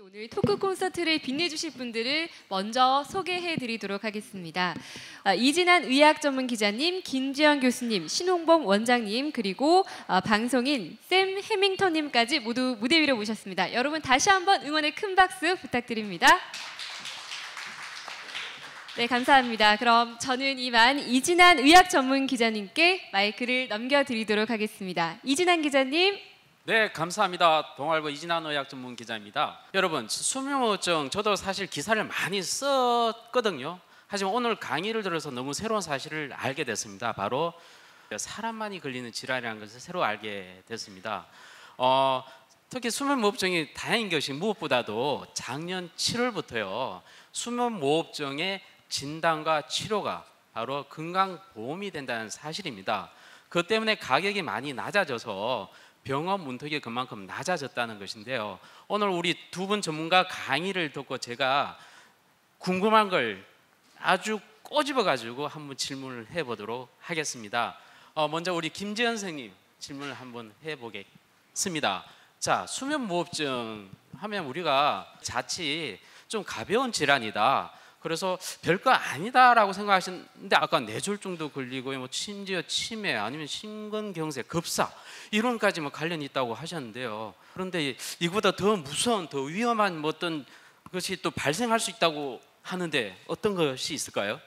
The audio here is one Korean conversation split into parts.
오늘 토크 콘서트를 빛내주실 분들을 먼저 소개해드리도록 하겠습니다. 아, 이진한 의학 전문 기자님, 김지영 교수님, 신홍범 원장님 그리고 아, 방송인 샘 해밍턴님까지 모두 무대 위로 모셨습니다. 여러분 다시 한번 응원의 큰 박수 부탁드립니다. 네, 감사합니다. 그럼 저는 이만 이진한 의학 전문 기자님께 마이크를 넘겨드리도록 하겠습니다. 이진한 기자님. 네, 감사합니다. 동아일보 이진환 의학 전문 기자입니다. 여러분, 수면무호증 저도 사실 기사를 많이 썼거든요. 하지만 오늘 강의를 들어서 너무 새로운 사실을 알게 됐습니다. 바로 사람만이 걸리는 질환이라는 것을 새로 알게 됐습니다. 어, 특히 수면무호흡증이 다행인 것이 무엇보다도 작년 7월부터요. 수면무호흡증의 진단과 치료가 바로 건강보험이 된다는 사실입니다. 그 때문에 가격이 많이 낮아져서 병원 문턱이 그만큼 낮아졌다는 것인데요. 오늘 우리 두 분 전문가 강의를 듣고 제가 궁금한 걸 아주 꼬집어 가지고 한번 질문을 해보도록 하겠습니다. 어, 먼저 우리 김지현 선생님 질문을 한번 해보겠습니다. 자, 수면 무호흡증 하면 우리가 자칫 좀 가벼운 질환이다. 그래서 별거 아니다라고 생각하시는데 아까 뇌졸중도 걸리고 뭐 심지어 치매 아니면 심근경색 급사 이론까지 뭐 관련이 있다고 하셨는데요. 그런데 이보다 더 무서운 더 위험한 뭐 어떤 것이 또 발생할 수 있다고 하는데 어떤 것이 있을까요?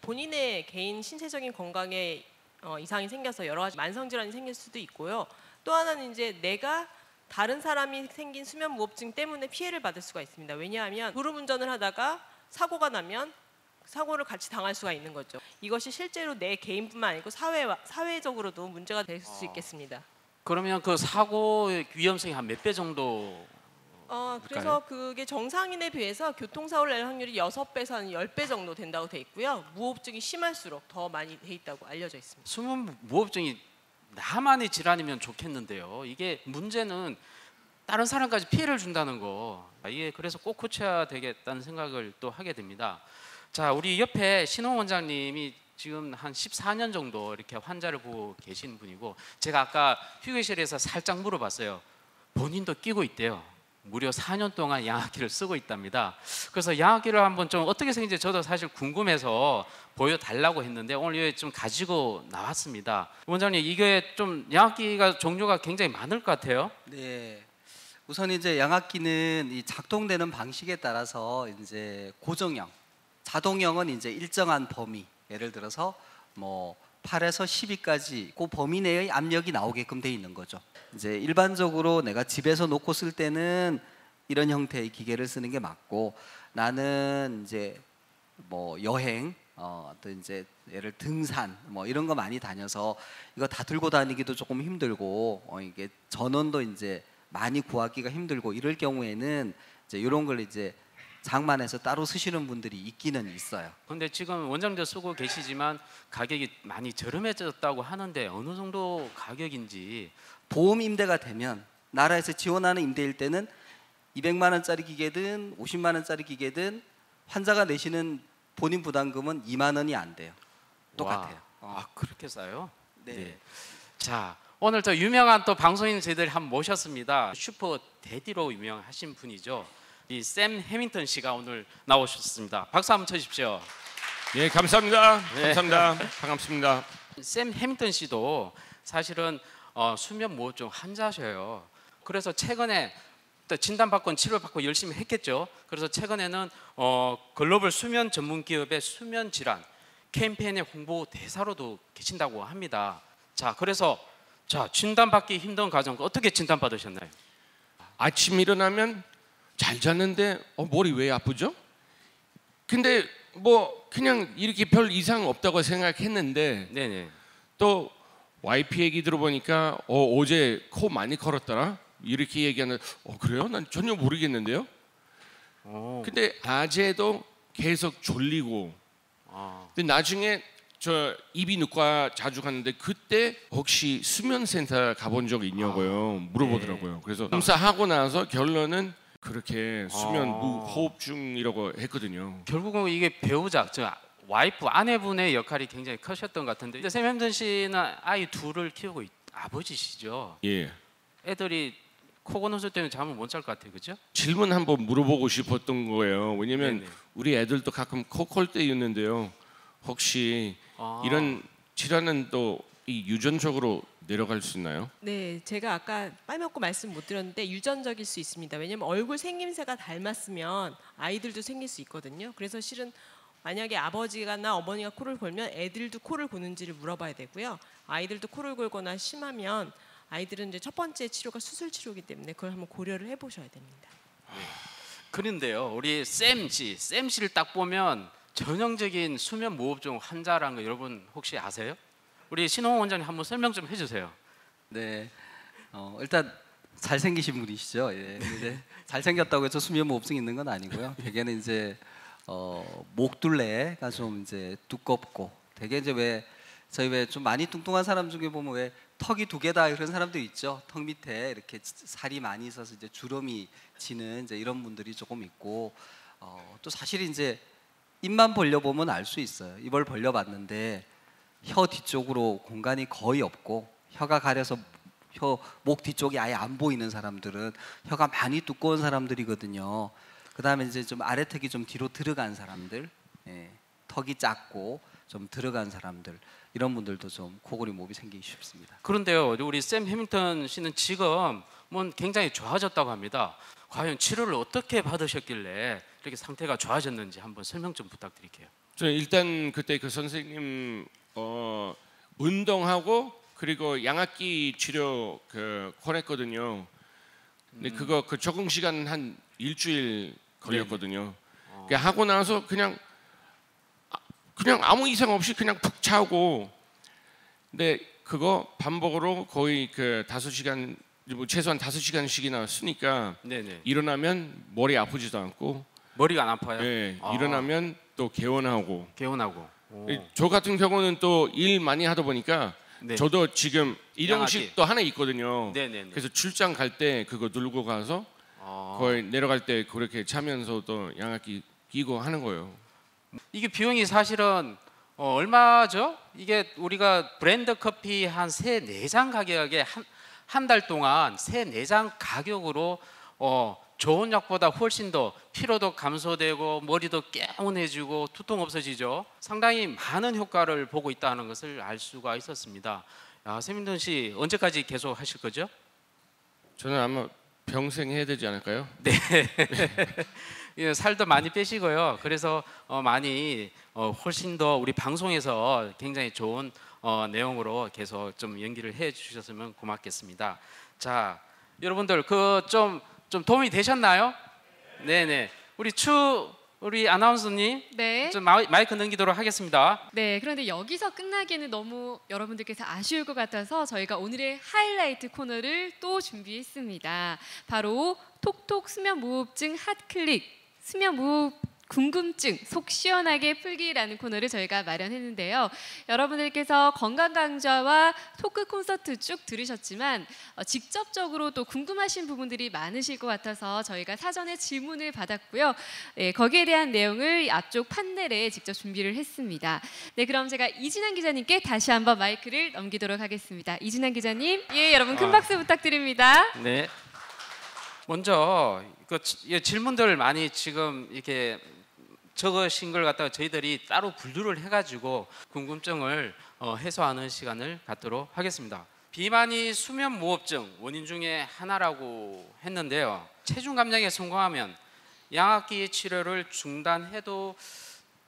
본인의 개인 신체적인 건강에 어, 이상이 생겨서 여러 가지 만성 질환이 생길 수도 있고요. 또 하나는 이제 내가 다른 사람이 생긴 수면 무호흡증 때문에 피해를 받을 수가 있습니다. 왜냐하면 졸음 운전을 하다가 사고가 나면 사고를 같이 당할 수가 있는 거죠. 이것이 실제로 내 개인뿐만 아니고 사회 사회적으로도 문제가 될 수 있겠습니다. 그러면 그 사고 위험성이 한 몇 배 정도? 어, 그래서 그게 정상인에 비해서 교통사고를 낼 확률이 6배에서 한 10배 정도 된다고 돼 있고요. 무호흡증이 심할수록 더 많이 돼 있다고 알려져 있습니다. 수면 무호흡증이 나만의 질환이면 좋겠는데요. 이게 문제는 다른 사람까지 피해를 준다는 거. 이게 그래서 꼭 고쳐야 되겠다는 생각을 또 하게 됩니다. 자, 우리 옆에 신홍 원장님이 지금 한 14년 정도 이렇게 환자를 보고 계신 분이고 제가 아까 휴게실에서 살짝 물어봤어요. 본인도 끼고 있대요. 무려 4년 동안 양압기를 쓰고 있답니다. 그래서 양압기를 한번 좀 어떻게 생긴지 저도 사실 궁금해서 보여달라고 했는데 오늘 여기 좀 가지고 나왔습니다. 원장님 이게 좀 양압기가 종류가 굉장히 많을 것 같아요. 네. 우선 이제 양압기는 이 작동되는 방식에 따라서 이제 고정형, 자동형은 이제 일정한 범위, 예를 들어서 뭐 8에서 12까지 그 범위 내의 압력이 나오게끔 돼 있는 거죠. 이제 일반적으로 내가 집에서 놓고 쓸 때는 이런 형태의 기계를 쓰는 게 맞고 나는 이제 뭐 여행 어, 또 이제 예를 등산 뭐 이런 거 많이 다녀서 이거 다 들고 다니기도 조금 힘들고 어, 이게 전원도 이제 많이 구하기가 힘들고 이럴 경우에는 이제 이런 걸 이제 장만해서 따로 쓰시는 분들이 있기는 있어요. 근데 지금 원장도 쓰고 계시지만 가격이 많이 저렴해졌다고 하는데 어느 정도 가격인지 보험 임대가 되면 나라에서 지원하는 임대일 때는 200만 원짜리 기계든 50만 원짜리 기계든 환자가 내시는 본인 부담금은 2만 원이 안 돼요. 똑같아요. 와, 아 그렇게 싸요? 네. 자 오늘 또 유명한 또 방송인 저희들 한번 모셨습니다. 슈퍼 데디로 유명하신 분이죠. 이 샘 해밍턴 씨가 오늘 나오셨습니다. 박수 한번 쳐주십시오. 예, 감사합니다. 네. 감사합니다. 반갑습니다. 샘 해밍턴 씨도 사실은 어, 수면 무호흡증 환자셔요. 그래서 최근에 또 진단받고 치료받고 열심히 했겠죠. 그래서 최근에는 어, 글로벌 수면 전문 기업의 수면 질환 캠페인의 홍보 대사로도 계신다고 합니다. 자, 그래서 자 진단받기 힘든 과정 어떻게 진단받으셨나요? 아침 일어나면 잘 잤는데 어, 머리 왜 아프죠? 근데 뭐 그냥 이렇게 별 이상 없다고 생각했는데 네네. 또 와이프 얘기 들어보니까 어, 어제 코 많이 걸었더라 이렇게 얘기하는 어 그래요? 난 전혀 모르겠는데요. 오. 근데 낮에도 계속 졸리고 아, 근데 나중에 저 이비인후과 자주 갔는데 그때 혹시 수면센터 가본 적 있냐고요 물어보더라고요. 그래서 검사하고 나서 결론은 그렇게 수면 아. 무호흡증이라고 했거든요. 결국은 이게 배우자, 저 와이프 아내분의 역할이 굉장히 크셨던 것 같은데 이제 샘 햄든 씨는 아이 둘을 키우고 있, 아버지시죠. 예. 애들이 코 고는 소리 때문에 잠을 못 잘 것 같아요, 그죠? 질문 한번 물어보고 싶었던 거예요. 왜냐면 네네. 우리 애들도 가끔 코콜 때 있는데요. 혹시 아. 이런 질환은 또 이 유전적으로 내려갈 수 있나요? 네, 제가 아까 빨먹고 말씀 못 드렸는데 유전적일 수 있습니다. 왜냐면 얼굴 생김새가 닮았으면 아이들도 생길 수 있거든요. 그래서 실은 만약에 아버지가나 어머니가 코를 골면 애들도 코를 고는지를 물어봐야 되고요. 아이들도 코를 골거나 심하면 아이들은 이제 첫 번째 치료가 수술 치료이기 때문에 그걸 한번 고려를 해보셔야 됩니다. 그런데요, 우리 샘 씨, 샘 씨를 딱 보면 전형적인 수면 무호흡증 환자라는 거 여러분 혹시 아세요? 우리 신홍 원장님 한번 설명 좀 해주세요. 네. 어, 일단 잘생기신 분이시죠. 예. 근데 잘생겼다고 해서 수면 무호흡증 있는 건 아니고요. 대개는 이제 어, 목둘레가 좀 이제 두껍고 되게 이제 왜 저희 왜 좀 많이 뚱뚱한 사람 중에 보면 왜 턱이 두 개다 이런 사람들 있죠. 턱 밑에 이렇게 살이 많이 있어서 이제 주름이 지는 이제 이런 분들이 조금 있고 어, 또 사실 이제 입만 벌려보면 알 수 있어요. 입을 벌려봤는데 혀 뒤쪽으로 공간이 거의 없고 혀가 가려서 혀 목 뒤쪽이 아예 안 보이는 사람들은 혀가 많이 두꺼운 사람들이거든요. 그 다음에 이제 좀 아래턱이 좀 뒤로 들어간 사람들, 예, 턱이 작고 좀 들어간 사람들 이런 분들도 좀 코골이 모비 생기기 쉽습니다. 그런데요, 우리 샘 해밍턴 씨는 지금 뭐 굉장히 좋아졌다고 합니다. 과연 치료를 어떻게 받으셨길래 이렇게 상태가 좋아졌는지 한번 설명 좀 부탁드릴게요. 저 일단 그때 그 선생님 어, 운동하고 그리고 양압기 치료 그 권했거든요. 근데 그거 그 적응 시간 한 일주일 걸렸거든요. 그 하고 나서 그냥 아- 그냥 아무 이상 없이 그냥 푹 자고 근데 그거 반복으로 거의 그 다섯 시간 뭐 최소한 다섯 시간씩이나 쓰니까 네네. 일어나면 머리 아프지도 않고 머리가 안 아파요? 예, 아. 일어나면 또 개운하고 개운하고. 오. 예, 저 같은 경우는 또 일 많이 하다 보니까 네. 저도 지금 일용식 양아기. 또 하나 있거든요. 네네네. 그래서 출장 갈 때 그거 누르고 가서 아. 거의 내려갈 때 그렇게 차면서 또 양압기 끼고 하는 거예요. 이게 비용이 사실은 어, 얼마죠? 이게 우리가 브랜드 커피 한 세네잔 가격에 한 한 달 동안 세네잔 가격으로 어, 좋은 약보다 훨씬 더 피로도 감소되고 머리도 개운해지고 두통 없어지죠. 상당히 많은 효과를 보고 있다는 것을 알 수가 있었습니다. 야, 세민돈 씨 언제까지 계속 하실 거죠? 저는 아마 평생 해야 되지 않을까요? 예, 살도 많이 빼시고요. 그래서 어, 많이 어, 훨씬 더 우리 방송에서 굉장히 좋은 어, 내용으로 계속 좀 연기를 해 주셨으면 고맙겠습니다. 자, 여러분들 그좀 좀 도움이 되셨나요? 네, 네. 우리 추 우리 아나운서님 네. 좀 마이, 마이크 넘기도록 하겠습니다. 네, 그런데 여기서 끝나기에는 너무 여러분들께서 아쉬울 것 같아서 저희가 오늘의 하이라이트 코너를 또 준비했습니다. 바로 톡톡 수면 무호흡증 핫클릭 수면 무호흡 궁금증 속 시원하게 풀기라는 코너를 저희가 마련했는데요. 여러분들께서 건강 강좌와 토크 콘서트 쭉 들으셨지만 어, 직접적으로 또 궁금하신 부분들이 많으실 것 같아서 저희가 사전에 질문을 받았고요. 네, 거기에 대한 내용을 앞쪽 판넬에 직접 준비를 했습니다. 네, 그럼 제가 이진환 기자님께 다시 한번 마이크를 넘기도록 하겠습니다. 이진환 기자님, 예, 여러분 큰 아. 박수 부탁드립니다. 네. 먼저 그 지- 예, 질문들 많이 지금 이렇게 적으신 걸 갖다가 저희들이 따로 분류를 해가지고 궁금증을 어, 해소하는 시간을 갖도록 하겠습니다. 비만이 수면 무호흡증 원인 중에 하나라고 했는데요. 체중 감량에 성공하면 양압기 치료를 중단해도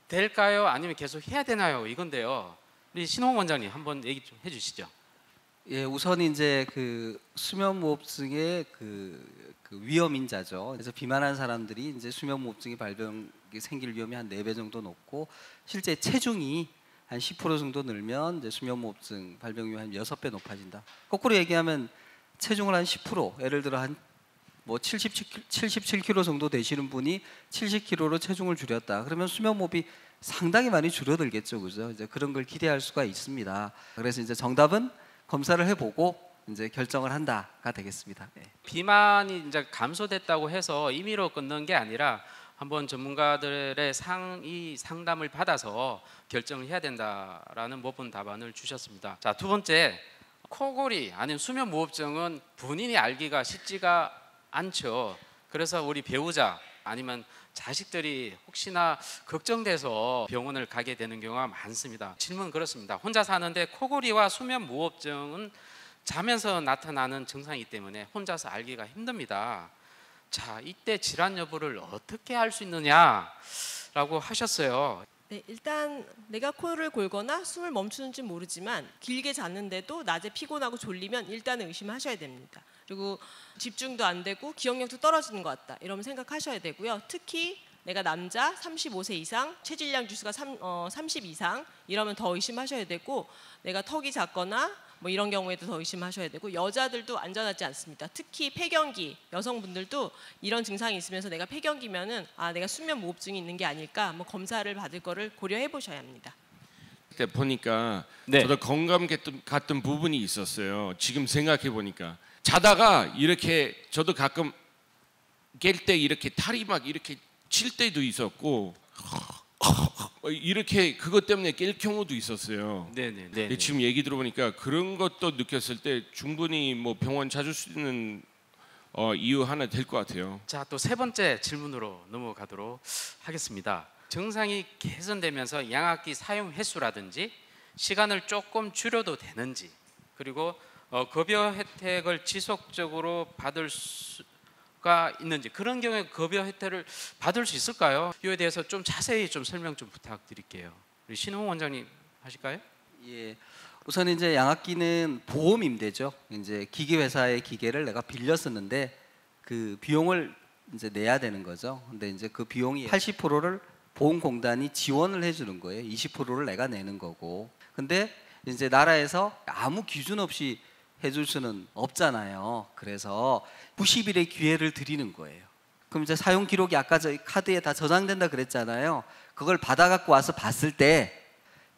될까요? 아니면 계속 해야 되나요? 이건데요. 우리 신홍 원장님 한번 얘기 좀 해주시죠. 예, 우선 이제 그 수면무호흡증의 그, 그 위험 인자죠. 그래서 비만한 사람들이 이제 수면무호흡증이 발병이 생길 위험이 한 네 배 정도 높고 실제 체중이 한 10% 정도 늘면 이제 수면무호흡증 발병 위험이 한 여섯 배 높아진다. 거꾸로 얘기하면 체중을 한 10% 예를 들어 한뭐 77, 77kg 정도 되시는 분이 70kg로 체중을 줄였다. 그러면 수면무호흡이 상당히 많이 줄어들겠죠, 그죠? 이제 그런 걸 기대할 수가 있습니다. 그래서 이제 정답은 검사를 해보고 이제 결정을 한다가 되겠습니다. 예. 비만이 이제 감소됐다고 해서 임의로 끊는 게 아니라 한번 전문가들의 상의 상담을 받아서 결정을 해야 된다라는 모분 답안을 주셨습니다. 자, 두 번째 코골이 아니면 수면 무호흡증은 본인이 알기가 쉽지가 않죠. 그래서 우리 배우자 아니면 자식들이 혹시나 걱정돼서 병원을 가게 되는 경우가 많습니다. 질문 그렇습니다. 혼자 사는데 코골이와 수면 무호흡증은 자면서 나타나는 증상이기 때문에 혼자서 알기가 힘듭니다. 자, 이때 질환 여부를 어떻게 알 수 있느냐라고 하셨어요. 네, 일단 내가 코를 골거나 숨을 멈추는지 모르지만 길게 잤는데도 낮에 피곤하고 졸리면 일단은 의심하셔야 됩니다. 그리고 집중도 안 되고 기억력도 떨어지는 것 같다. 이러면 생각하셔야 되고요. 특히 내가 남자 35세 이상 체질량 지수가 3, 어, 30 이상 이러면 더 의심하셔야 되고 내가 턱이 작거나 뭐 이런 경우에도 더 의심하셔야 되고 여자들도 안전하지 않습니다. 특히 폐경기 여성분들도 이런 증상이 있으면서 내가 폐경기면은 아 내가 수면 무호흡증이 있는 게 아닐까 뭐 검사를 받을 거를 고려해 보셔야 합니다. 그때 보니까 네. 저도 공감 갔던, 갔던 부분이 있었어요. 지금 생각해 보니까 자다가 이렇게 저도 가끔 깰 때 이렇게 탈이 막 이렇게 칠 때도 있었고 이렇게 그것 때문에 깰 경우도 있었어요. 네, 네, 네. 근데 지금 얘기 들어보니까 그런 것도 느꼈을 때 충분히 뭐 병원 찾을 수 있는 어, 이유 하나 될 것 같아요. 자, 또 세 번째 질문으로 넘어가도록 하겠습니다. 증상이 개선되면서 양압기 사용 횟수라든지 시간을 조금 줄여도 되는지 그리고 어, 급여 혜택을 지속적으로 받을 수 가 있는지 그런 경우에 급여 혜택을 받을 수 있을까요? 이에 대해서 좀 자세히 좀 설명 좀 부탁드릴게요. 우리 신홍 원장님 하실까요? 예. 우선 이제 양압기는 보험 임대죠. 이제 기계 회사의 기계를 내가 빌려 쓰는데 그 비용을 이제 내야 되는 거죠. 근데 이제 그 비용이 80%를 보험공단이 지원을 해주는 거예요. 20%를 내가 내는 거고. 근데 이제 나라에서 아무 기준 없이 해줄 수는 없잖아요. 그래서 90일의 기회를 드리는 거예요. 그럼 이제 사용 기록이 아까 저희 카드에 다 저장된다 그랬잖아요. 그걸 받아 갖고 와서 봤을 때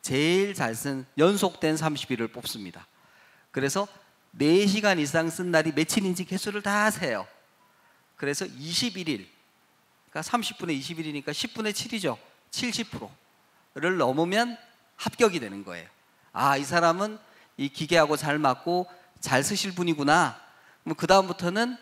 제일 잘 쓴 연속된 30일을 뽑습니다. 그래서 4시간 이상 쓴 날이 며칠인지 개수를 다 세요. 그래서 21일, 그러니까 30분의 21이니까 10분의 7이죠. 70%를 넘으면 합격이 되는 거예요. 아, 이 사람은 이 기계하고 잘 맞고 잘 쓰실 분이구나. 그 다음부터는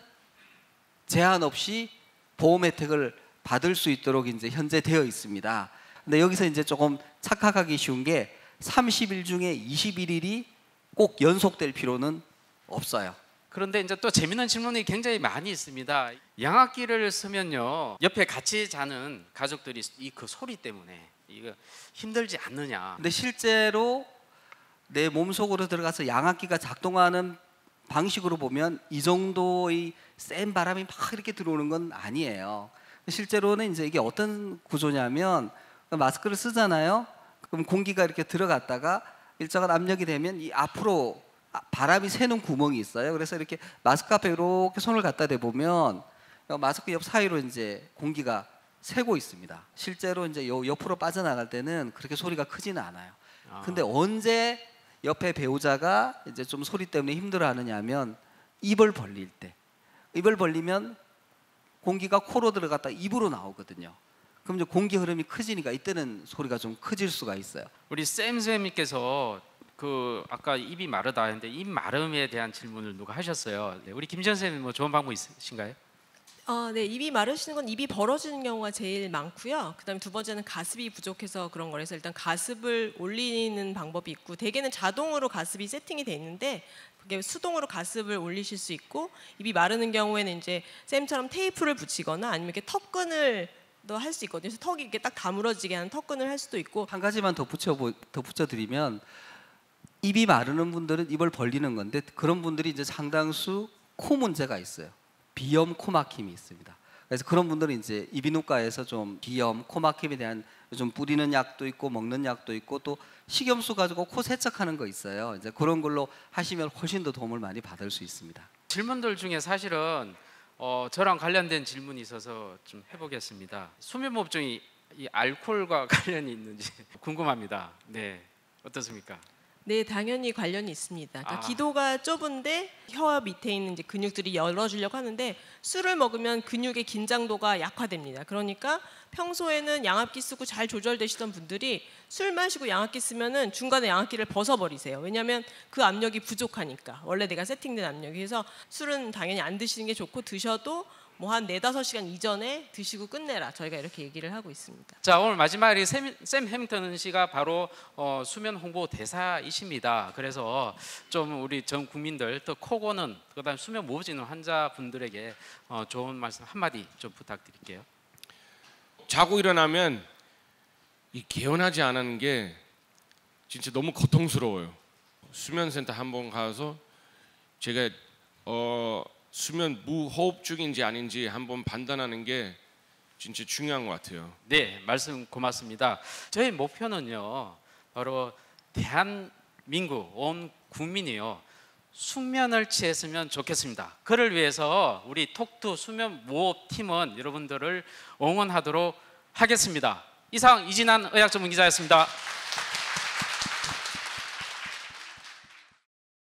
제한 없이 보험 혜택을 받을 수 있도록 이제 현재 되어 있습니다. 근데 여기서 이제 조금 착각하기 쉬운 게 30일 중에 21일이 꼭 연속될 필요는 없어요. 그런데 이제 또 재밌는 질문이 굉장히 많이 있습니다. 양압기를 쓰면요 옆에 같이 자는 가족들이 이 그 소리 때문에 이거 힘들지 않느냐? 근데 실제로 내 몸속으로 들어가서 양압기가 작동하는 방식으로 보면 이 정도의 센 바람이 막 이렇게 들어오는 건 아니에요. 실제로는 이제 이게 어떤 구조냐면 마스크를 쓰잖아요. 그럼 공기가 이렇게 들어갔다가 일정한 압력이 되면 이 앞으로 아, 바람이 새는 구멍이 있어요. 그래서 이렇게 마스크 앞에 이렇게 손을 갖다 대보면 마스크 옆 사이로 이제 공기가 새고 있습니다. 실제로 이제 요 옆으로 빠져나갈 때는 그렇게 소리가 크지는 않아요. 아. 근데 언제 옆에 배우자가 이제 좀 소리 때문에 힘들어하느냐면 입을 벌릴 때 입을 벌리면 공기가 코로 들어갔다 입으로 나오거든요. 그럼 이제 공기 흐름이 커지니까 이때는 소리가 좀 커질 수가 있어요. 우리 쌤 선생님께서 그 아까 입이 마르다 했는데 입 마름에 대한 질문을 누가 하셨어요. 네, 우리 김전 선생님 뭐 좋은 방법 있으신가요? 어, 네, 입이 마르시는 건 입이 벌어지는 경우가 제일 많고요. 그다음에 두 번째는 가습이 부족해서 그런 거라서 일단 가습을 올리는 방법이 있고 대개는 자동으로 가습이 세팅이 돼 있는데 그게 수동으로 가습을 올리실 수 있고 입이 마르는 경우에는 이제 쌤처럼 테이프를 붙이거나 아니면 이렇게 턱끈을 도 할 수 있거든요. 그래서 턱이 이렇게 딱 다물어지게 하는 턱끈을 할 수도 있고 한 가지만 더 붙여 더 붙여 드리면 입이 마르는 분들은 입을 벌리는 건데 그런 분들이 이제 상당수 코 문제가 있어요. 비염, 코 막힘이 있습니다. 그래서 그런 분들은 이제 이비인후과에서 좀 비염, 코 막힘에 대한 좀 뿌리는 약도 있고 먹는 약도 있고 또 식염수 가지고 코 세척하는 거 있어요. 이제 그런 걸로 하시면 훨씬 더 도움을 많이 받을 수 있습니다. 질문들 중에 사실은 어, 저랑 관련된 질문이 있어서 좀 해보겠습니다. 수면무호흡증이 이 알코올과 관련이 있는지 궁금합니다. 네, 어떻습니까? 네, 당연히 관련이 있습니다. 그러니까 아. 기도가 좁은데 혀 밑에 있는 이제 근육들이 열어주려고 하는데 술을 먹으면 근육의 긴장도가 약화됩니다. 그러니까 평소에는 양압기 쓰고 잘 조절되시던 분들이 술 마시고 양압기 쓰면은 중간에 양압기를 벗어버리세요. 왜냐하면 그 압력이 부족하니까 원래 내가 세팅된 압력이 그래서 술은 당연히 안 드시는 게 좋고 드셔도 뭐 한 네다섯 시간 이전에 드시고 끝내라. 저희가 이렇게 얘기를 하고 있습니다. 자 오늘 마지막에 샘, 샘 해밍턴 씨가 바로 어, 수면 홍보 대사이십니다. 그래서 좀 우리 전 국민들 또 코고는 그다음 수면 무호흡증 환자분들에게 어, 좋은 말씀 한마디 좀 부탁드릴게요. 자고 일어나면 이 개운하지 않은 게 진짜 너무 고통스러워요. 수면센터 한 번 가서 제가 어, 수면 무호흡증인지 아닌지 한번 판단하는 게 진짜 중요한 것 같아요. 네, 말씀 고맙습니다. 저희 목표는요, 바로 대한민국 온 국민이요 숙면을 취했으면 좋겠습니다. 그를 위해서 우리 톡투 수면 무호흡 팀은 여러분들을 응원하도록 하겠습니다. 이상 이진한 의학 전문 기자였습니다.